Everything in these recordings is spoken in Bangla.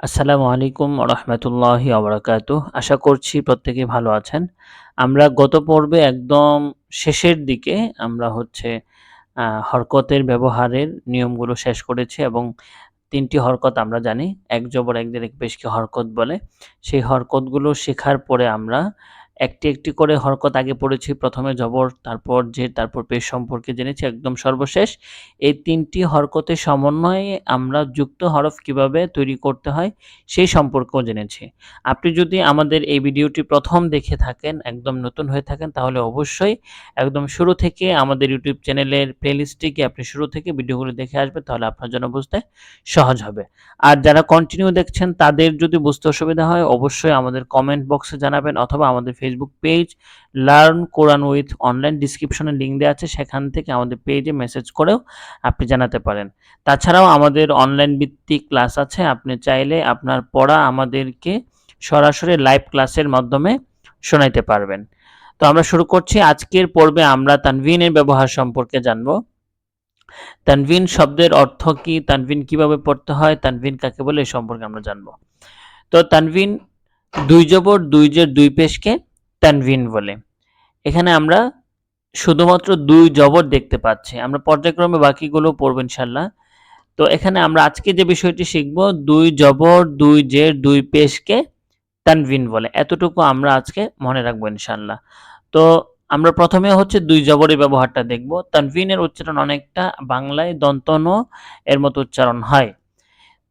আসসালামু আলাইকুম রহমতুল্লাহি আবরাকাত আশা করছি প্রত্যেকে ভালো আছেন। আমরা গত পর্বে একদম শেষের দিকে আমরা হচ্ছে হরকতের ব্যবহারের নিয়মগুলো শেষ করেছি এবং তিনটি হরকত আমরা জানি, এক জবর, এক জের এক পেশকে হরকত বলে। সেই হরকতগুলো শেখার পরে আমরা একটি একটি করে হরকত আগে পড়েছি, প্রথমে জবর, তারপর যে তারপর পেশ সম্পর্কে জেনেছি, একদম সর্বশেষ। এই তিনটি হরকতের সমন্বয়ে আমরা যুক্ত হরফ কীভাবে তৈরি করতে হয়, সেই সম্পর্কেও জেনেছি। আপনি যদি আমাদের এই ভিডিওটি প্রথম দেখে থাকেন, একদম নতুন হয়ে থাকেন, তাহলে অবশ্যই একদম শুরু থেকে আমাদের ইউটিউব চ্যানেলের প্লেলিস্টে আপনি শুরু থেকে ভিডিওগুলো দেখে আসবেন, তাহলে আপনার জন্য বুঝতে সহজ হবে। আর যারা কন্টিনিউ দেখছেন, তাদের যদি বুঝতে অসুবিধা হয়, অবশ্যই আমাদের কমেন্ট বক্সে জানাবেন, অথবা আমাদের Facebook page learn Quran with online ডিসক্রিপশনে লিঙ্ক দেওয়া আছে, সেখান থেকে আমাদের পেজে মেসেজ করেও আপনি জানাতে পারেন। তাছাড়াও আমাদের অনলাইন ভিত্তিক ক্লাস আছে, আপনি চাইলে আপনার পড়া আমাদেরকে সরাসরি লাইভ ক্লাসের মাধ্যমে শোনাইতে পারবেন। তো আমরা শুরু করছি আজকের পর্বে, আমরা তানভিনের ব্যবহার সম্পর্কে জানব। তানভিন শব্দের অর্থ কি? তানভিন কীভাবে পড়তে হয়? তানভিন কাকে বলে? এই সম্পর্কে আমরা জানব। তো তানভিন, দুই জবর, দুই জের দুই পেশকে তানভিন বলে। এখানে আমরা শুধুমাত্র দুই জবর দেখতে পাচ্ছি। আমরা পর্যায়ক্রমে বাকিগুলো পড়ব ইনশাল্লাহ তো এখানে আমরা আজকে যে বিষয়টি শিখব, দুই জবর, দুই জের দুই পেশকে তানভিন বলে। এতটুকু আমরা আজকে মনে রাখব ইনশাল্লাহ তো আমরা প্রথমে হচ্ছে দুই জবরের ব্যবহারটা দেখব। তানভিনের উচ্চারণ অনেকটা বাংলায় দন্তন এর মতো উচ্চারণ হয়।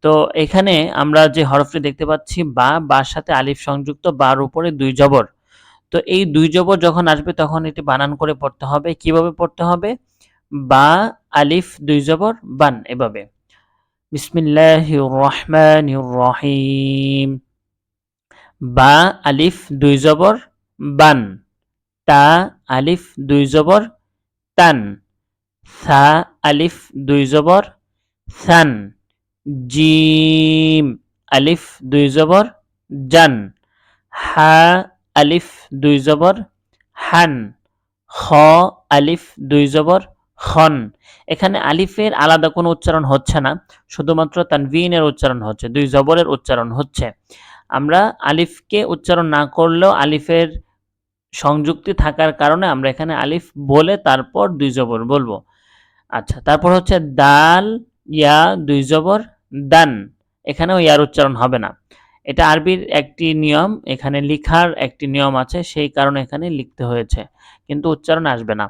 তো এখানে আমরা যে হরফটি দেখতে পাচ্ছি, বা, বার সাথে আলিফ সংযুক্ত, বার উপরে দুই জবর। তো এই দুই জবর যখন আসবে তখন এটি বানান করে পড়তে হবে। কীভাবে পড়তে হবে? বা, আলিফ, দুই জবর, বান এভাবে। বিসমিল্লাহির রহমানির রহিম বা, আলিফ, দুই জবর, বান। তা, আলিফ, দুই জবর, তান। সা, আলিফ, দুই জবর, সান। জিম, আলিফ, দুই জবর, জান। হা আলিফ দুই জবর, হান, খ, আলিফ দুই জবর, খন। এখানে আলিফের আলাদা কোনো উচ্চারণ হচ্ছে না, শুধুমাত্র তানভিনের উচ্চারণ হচ্ছে, দুই জবরের উচ্চারণ হচ্ছে। আমরা আলিফকে উচ্চারণ না করলেও আলিফের সংযুক্তি থাকার কারণে আমরা এখানে আলিফ বলে তারপর দুই জবর বলব। আচ্ছা তারপর হচ্ছে দাল, ইয়া, দুই জবর, দান। এখানেও ইয়ার উচ্চারণ হবে না। এটা আরবির একটি নিয়ম, এখানে লিখার একটি নিয়ম আছে, সেই কারণে এখানে লিখতে হয়েছে, কিন্তু উচ্চারণ আসবে না।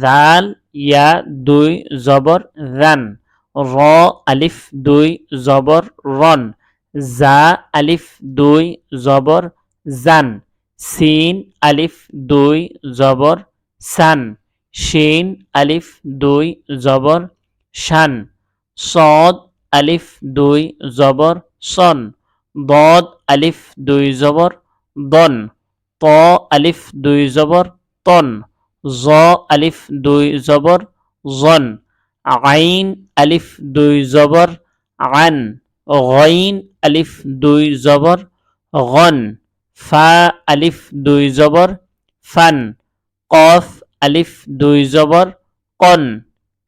জাল ইয়া, দুই, জবর, রান, র, আলিফ, দুই, জবর, রন, জা, আলিফ, দুই, জবর, জান, সিন, আলিফ, দুই, জবর, সান, শিন, আলিফ, দুই, জবর, শান, সদ, আলিফ, দুই, জবর, সন দদ, আলিফ, দুই জবর, দন। ত, আলিফ, দুই জবর, তন। জ, আলিফ, দুই জবর, জন। আইন, আলিফ, দুই জবর, আন। গইন, আলিফ, দুই জবর, গন। ফা, আলিফ, দুই জবর, ফান। কফ, আলিফ, দুই জবর, কন।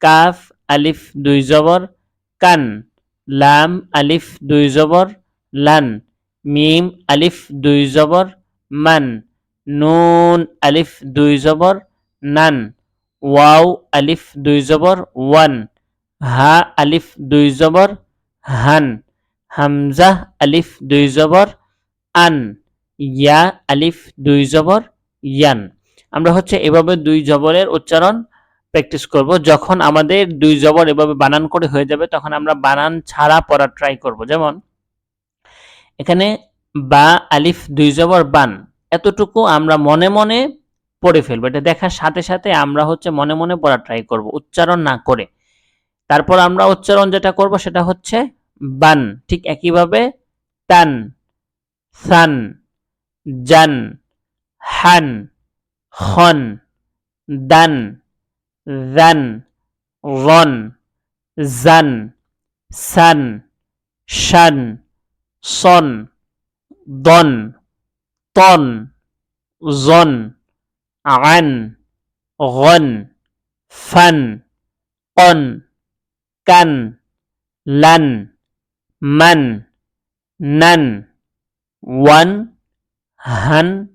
কাফ, আলিফ, দুই জবর, কান। লাম, আলিফ, দুই জবর লান, মিম, আলিফ, দুই জবর, মান, নুন, আলিফ, দুই জবর, নান, ওয়াও, আলিফ, দুই জবর, ওয়ান, হা, আলিফ, দুই জবর, হান, হামজা, আলিফ, দুই জবর, আন, ইয়া, আলিফ, দুই জবর, ইয়ান। আমরা হচ্ছে এভাবে দুই জবরের উচ্চারণ প্র্যাকটিস করব। যখন আমাদের দুই জবর এভাবে বানান করে হয়ে যাবে, তখন আমরা বানান ছাড়া পড়া ট্রাই করব। যেমন এখানে বা, আলিফ, দুই জবর, বান, এতটুকু আমরা মনে মনে পড়ে ফেলব। এটা দেখার সাথে সাথে আমরা হচ্ছে মনে মনে পড়া ট্রাই করব, উচ্চারণ না করে। তারপর আমরা উচ্চারণ যেটা করব সেটা হচ্ছে বান, ঠিক একইভাবে তান, সান, জান, হান খন দান, জান, রন, জান, সান, শান সন, দন, তন, জন, আন, গন, ফান কন কান, লান, মান, নান, ওয়ান, হান,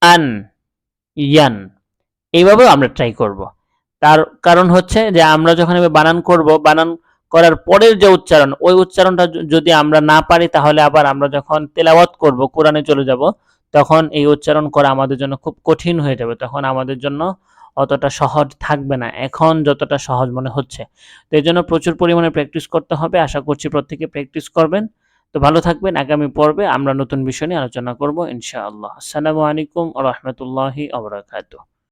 আন, ইয়ান। এইভাবেও আমরা ট্রাই করব। তার কারণ হচ্ছে যে আমরা যখন বানান করব, বানান করার পরের যে উচ্চারণ, ওই উচ্চারণটা যদি আমরা না পারি, তাহলে আবার আমরা যখন তেলাওয়াত করব, কোরআনে চলে যাব, তখন এই উচ্চারণ করা আমাদের জন্য খুব কঠিন হয়ে যাবে। তখন আমাদের জন্য অতটা সহজ থাকবে না। এখন যতটা সহজ মনে হচ্ছে। তো এই জন্য প্রচুর পরিমাণে প্র্যাকটিস করতে হবে। আশা করছি প্রত্যেকে প্র্যাকটিস করবেন। তো ভালো থাকবেন। আগামী পর্বে আমরা নতুন বিষয় নিয়ে আলোচনা করব, ইনশাআল্লাহ। আসসালামু আলাইকুম রহমতুল্লাহি আবরাকাতুহ